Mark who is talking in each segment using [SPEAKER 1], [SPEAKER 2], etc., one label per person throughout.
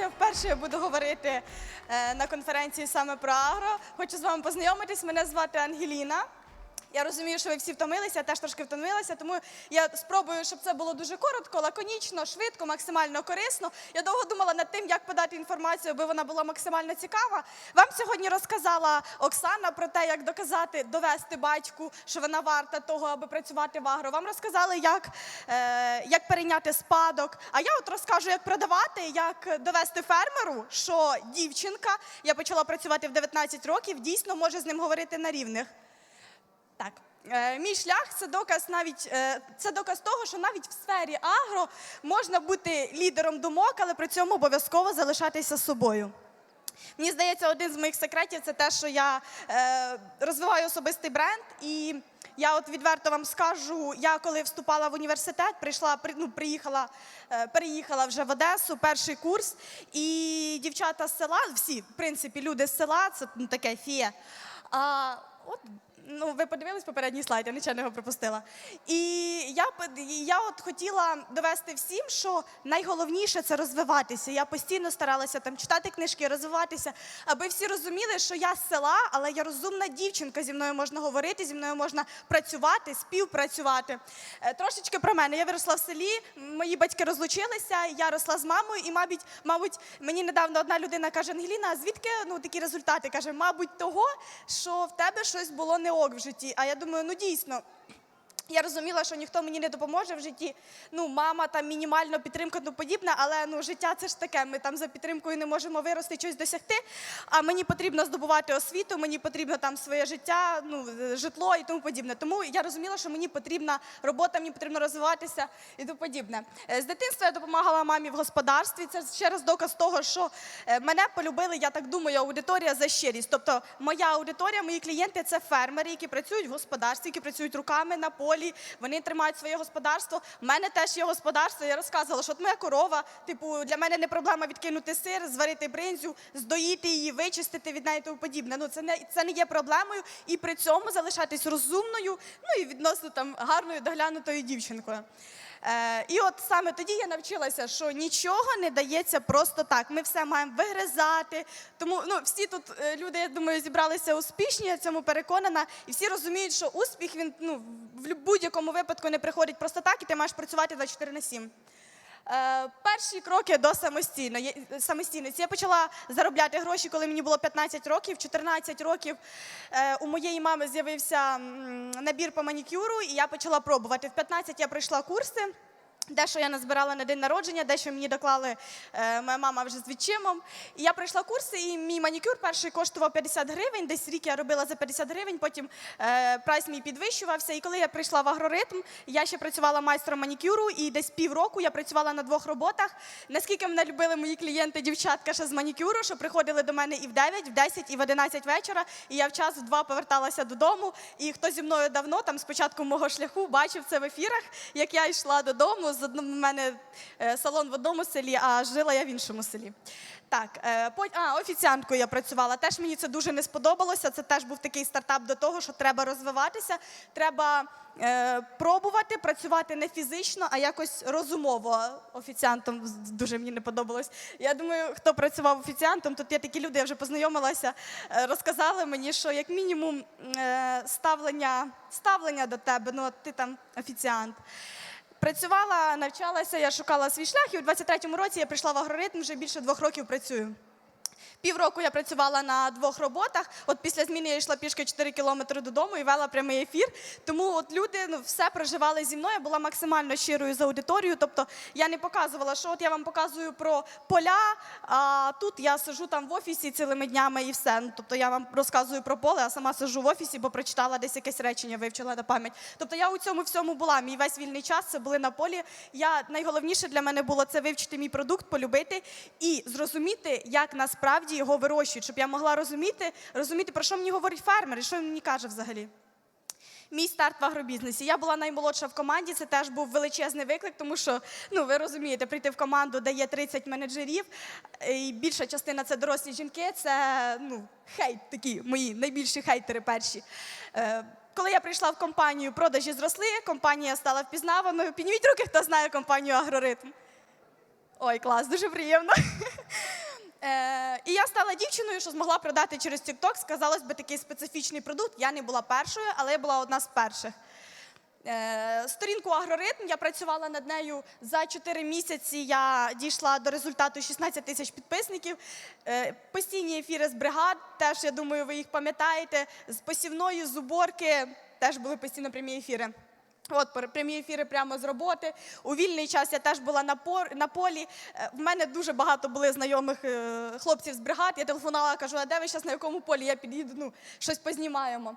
[SPEAKER 1] конференція. Вперше я буду говорити е, на конференції саме про агро. Хочу з вами познайомитись. Мене звати Ангеліна. Я розумію, що ви всі втомилися, теж трошки втомилася, тому я спробую, щоб це було дуже коротко, лаконічно, швидко, максимально корисно. Я довго думала над тим, як подати інформацію, аби вона була максимально цікава. Вам сьогодні розказала Оксана про те, як доказати, довести батьку, що вона варта того, аби працювати в агро. Вам розказали, як, е, як перейняти спадок. А я от розкажу, як продавати, як довести фермеру, що дівчинка, я почала працювати в 19 років, дійсно може з ним говорити на рівних. Так, е, мій шлях це доказ навіть е, це доказ того, що навіть в сфері агро можна бути лідером думок, але при цьому обов'язково залишатися собою. Мені здається, один з моїх секретів це те, що я е, розвиваю особистий бренд, і я от відверто вам скажу, я коли вступала в університет, прийшла, при- ну, приїхала, переїхала вже в Одесу, перший курс, і дівчата з села, всі, в принципі, люди з села, це ну, таке фіє. А, от Ну, ви подивились попередній слайд, я нічого не пропустила. І я, я от хотіла довести всім, що найголовніше це розвиватися. Я постійно старалася там читати книжки, розвиватися, аби всі розуміли, що я з села, але я розумна дівчинка. Зі мною можна говорити, зі мною можна працювати, співпрацювати. Е, Трошечки про мене. Я виросла в селі, мої батьки розлучилися, я росла з мамою, і, мабуть, мабуть, мені недавно одна людина каже: Ангеліна, звідки ну такі результати? каже, мабуть, того, що в тебе щось було не ок в житті. А я думаю, ну дійсно. Я розуміла, що ніхто мені не допоможе в житті. Ну, мама там мінімально підтримка, ну подібне, але ну життя це ж таке. Ми там за підтримкою не можемо вирости, щось досягти. А мені потрібно здобувати освіту, мені потрібно там своє життя, ну житло і тому подібне. Тому я розуміла, що мені потрібна робота, мені потрібно розвиватися і тому подібне. Е, З дитинства я допомагала мамі в господарстві. Це ще раз доказ того, що е, мене полюбили, я так думаю, аудиторія за щирість. Тобто, моя аудиторія, мої клієнти це фермери, які працюють в господарстві, які працюють руками на полі. Вони тримають своє господарство. У мене теж є господарство. Я розказувала, що от моя корова, типу, для мене не проблема відкинути сир, зварити бринзю, здоїти її, вичистити від неї тому подібне. Ну це не це не є проблемою, і при цьому залишатись розумною, ну і відносно там гарною доглянутою дівчинкою. Е, і от саме тоді я навчилася, що нічого не дається просто так. Ми все маємо вигризати. Тому ну, всі тут е, люди, я думаю, зібралися успішні, я цьому переконана. І всі розуміють, що успіх він ну, в будь-якому випадку не приходить просто так, і ти маєш працювати 24 на 7. Е, перші кроки до самостійно, самостійності. Я почала заробляти гроші, коли мені було 15 років. 14 років е, у моєї мами з'явився набір по манікюру, і я почала пробувати. В 15 я пройшла курси. Дещо я назбирала на день народження, дещо мені доклали е, моя мама вже з відчимом. І я пройшла курси, і мій манікюр перший коштував 50 гривень. Десь рік я робила за 50 гривень, потім е, прайс мій підвищувався. І коли я прийшла в агроритм, я ще працювала майстром манікюру, і десь півроку я працювала на двох роботах. Наскільки мене любили мої клієнти, дівчатка ще з манікюру, що приходили до мене і в 9, в 10, і в 11 вечора. І я в час в 2 поверталася додому. І хто зі мною давно, там спочатку мого шляху, бачив це в ефірах, як я йшла додому. З одному в мене е, салон в одному селі, а жила я в іншому селі. Так, е, а, офіціанткою я працювала. Теж мені це дуже не сподобалося. Це теж був такий стартап до того, що треба розвиватися, треба е, пробувати працювати не фізично, а якось розумово. Офіціантом дуже мені не подобалось. Я думаю, хто працював офіціантом, тут є такі люди, я вже познайомилася, е, розказали мені, що як мінімум е, ставлення, ставлення до тебе, ну ти там офіціант. Працювала, навчалася, я шукала свій шлях, і у 23-му році я прийшла в агроритм, вже більше двох років працюю. Півроку я працювала на двох роботах. От після зміни я йшла пішки 4 кілометри додому і вела прямий ефір. Тому от люди ну, все проживали зі мною, була максимально щирою з аудиторією. Тобто я не показувала, що от я вам показую про поля, а тут я сижу там в офісі цілими днями і все. Ну, тобто я вам розказую про поле, а сама сижу в офісі, бо прочитала десь якесь речення, вивчила на пам'ять. Тобто я у цьому всьому була. Мій весь вільний час це були на полі. Я найголовніше для мене було це вивчити мій продукт, полюбити і зрозуміти, як насправді його вирощують, щоб я могла розуміти, розуміти, про що мені говорить фермер і що він мені каже взагалі. Мій старт в агробізнесі. Я була наймолодша в команді. Це теж був величезний виклик, тому що ну ви розумієте, прийти в команду, де є 30 менеджерів, і більша частина це дорослі жінки. Це ну хейт, такі мої найбільші хейтери перші. Е, коли я прийшла в компанію, продажі зросли, компанія стала впізнаваною. Підніміть руки, хто знає компанію Агроритм. Ой, клас, дуже приємно. Е, і я стала дівчиною, що змогла продати через TikTok, сказалось би, такий специфічний продукт. Я не була першою, але я була одна з перших. Е, Сторінку Агроритм я працювала над нею за 4 місяці. Я дійшла до результату 16 тисяч підписників. Е, Постійні ефіри з бригад, теж я думаю, ви їх пам'ятаєте. З посівної, з уборки теж були постійно прямі ефіри. От прямі ефіри прямо з роботи. У вільний час я теж була на, полі. Е, В мене дуже багато були знайомих е, хлопців з бригад. Я телефонувала, кажу, а де ви зараз на якому полі? Я під'їду, ну, щось познімаємо.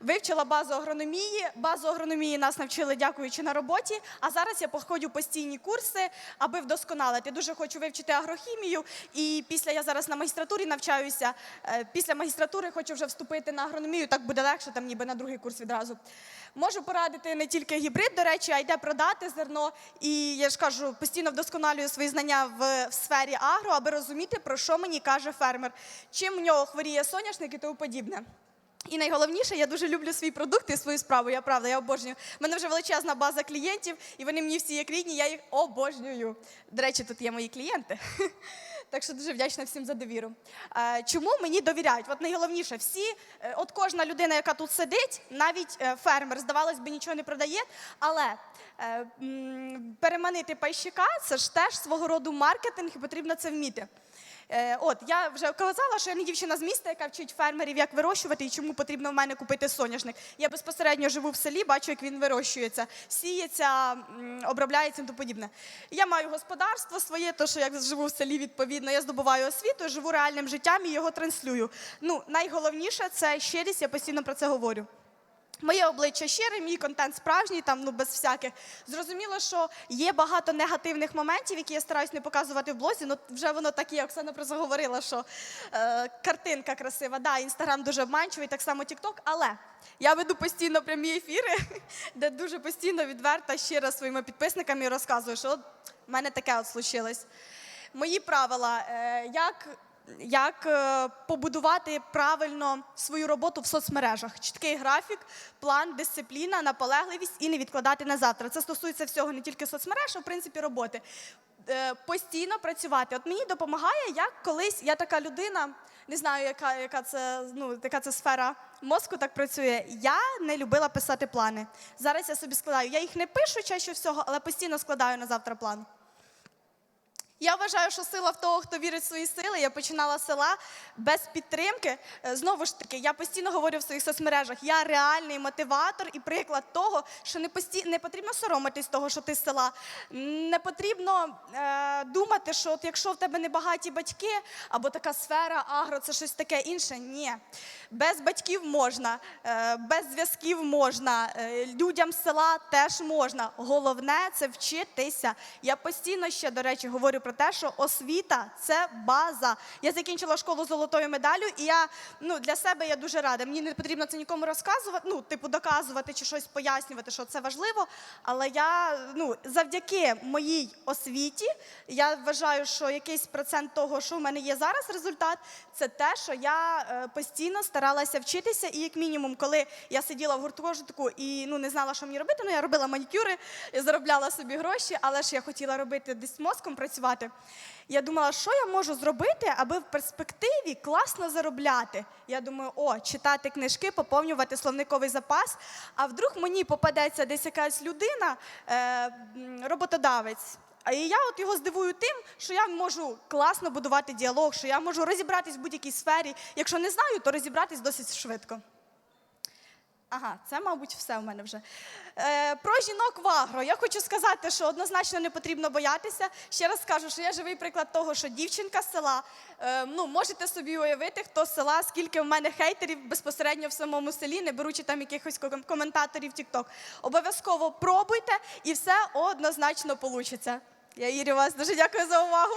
[SPEAKER 1] Вивчила базу агрономії. Базу агрономії нас навчили, дякуючи на роботі. А зараз я походжу постійні курси, аби вдосконалити. Дуже хочу вивчити агрохімію. І після я зараз на магістратурі навчаюся. Е, Після магістратури хочу вже вступити на агрономію. Так буде легше, там ніби на другий курс відразу. Можу порадити не тільки гібрид, до речі, а й де продати зерно. І я ж кажу, постійно вдосконалюю свої знання в, в сфері агро, аби розуміти, про що мені каже фермер, чим в нього хворіє соняшник і тому подібне. І найголовніше, я дуже люблю свій продукт і свою справу. Я правда, я обожнюю. У мене вже величезна база клієнтів, і вони мені всі як рідні, я їх обожнюю. До речі, тут є мої клієнти. Так що дуже вдячна всім за довіру. Е, Чому мені довіряють? От найголовніше, всі, е, от кожна людина, яка тут сидить, навіть е, фермер, здавалось би, нічого не продає, але переманити пайщика це ж теж свого роду маркетинг, і потрібно це вміти. Е, От я вже казала, що я не дівчина з міста, яка вчить фермерів, як вирощувати і чому потрібно в мене купити соняшник. Я безпосередньо живу в селі, бачу, як він вирощується, сіється, обробляється і тому подібне. Я маю господарство своє, то що як живу в селі, відповідно, я здобуваю освіту, живу реальним життям і його транслюю. Ну, найголовніше це щирість, я постійно про це говорю. Моє обличчя щире, мій контент справжній, там ну без всяких. Зрозуміло, що є багато негативних моментів, які я стараюсь не показувати в блозі. Ну вже воно так є. Оксана про це говорила, що е, картинка красива. Да, інстаграм дуже обманчивий, так само Тікток. Але я веду постійно прямі ефіри, де дуже постійно відверта, щира своїми підписниками розказую, що от в мене таке от случилось. Мої правила, е, як як е, побудувати правильно свою роботу в соцмережах. Чіткий графік, план, дисципліна, наполегливість і не відкладати на завтра. Це стосується всього не тільки соцмереж, а в принципі роботи. Е, Постійно працювати. От мені допомагає, як колись я така людина, не знаю, яка, яка, це, ну, яка це сфера мозку так працює. Я не любила писати плани. Зараз я собі складаю. Я їх не пишу чаще всього, але постійно складаю на завтра план. Я вважаю, що сила в того, хто вірить в свої сили. Я починала села без підтримки. Е, Знову ж таки, я постійно говорю в своїх соцмережах. Я реальний мотиватор і приклад того, що не пості... не потрібно соромитись того, що ти з села. Не потрібно е, думати, що от якщо в тебе небагаті батьки або така сфера агро, це щось таке інше. Ні. Без батьків можна, е, без зв'язків можна, е, людям з села теж можна. Головне це вчитися. Я постійно ще, до речі, говорю про те, що освіта це база. Я закінчила школу золотою медаллю, і я ну, для себе я дуже рада. Мені не потрібно це нікому розказувати, ну, типу, доказувати чи щось пояснювати, що це важливо. Але я ну, завдяки моїй освіті я вважаю, що якийсь процент того, що в мене є зараз результат, це те, що я е, постійно старалася вчитися. І як мінімум, коли я сиділа в гуртожитку і ну, не знала, що мені робити, ну я робила манікюри, заробляла собі гроші, але ж я хотіла робити десь мозком працювати. Я думала, що я можу зробити, аби в перспективі класно заробляти. Я думаю, о, читати книжки, поповнювати словниковий запас. А вдруг мені попадеться десь якась людина, е, роботодавець. І я от його здивую тим, що я можу класно будувати діалог, що я можу розібратись в будь-якій сфері. Якщо не знаю, то розібратись досить швидко. Ага, це, мабуть, все в мене вже. Е, про жінок в агро. Я хочу сказати, що однозначно не потрібно боятися. Ще раз скажу, що я живий приклад того, що дівчинка з села. Е, ну, можете собі уявити, хто з села, скільки в мене хейтерів безпосередньо в самому селі, не беручи там якихось ком- коментаторів TikTok. Обов'язково пробуйте і все однозначно вийде. Я Ірі вас дуже дякую за увагу.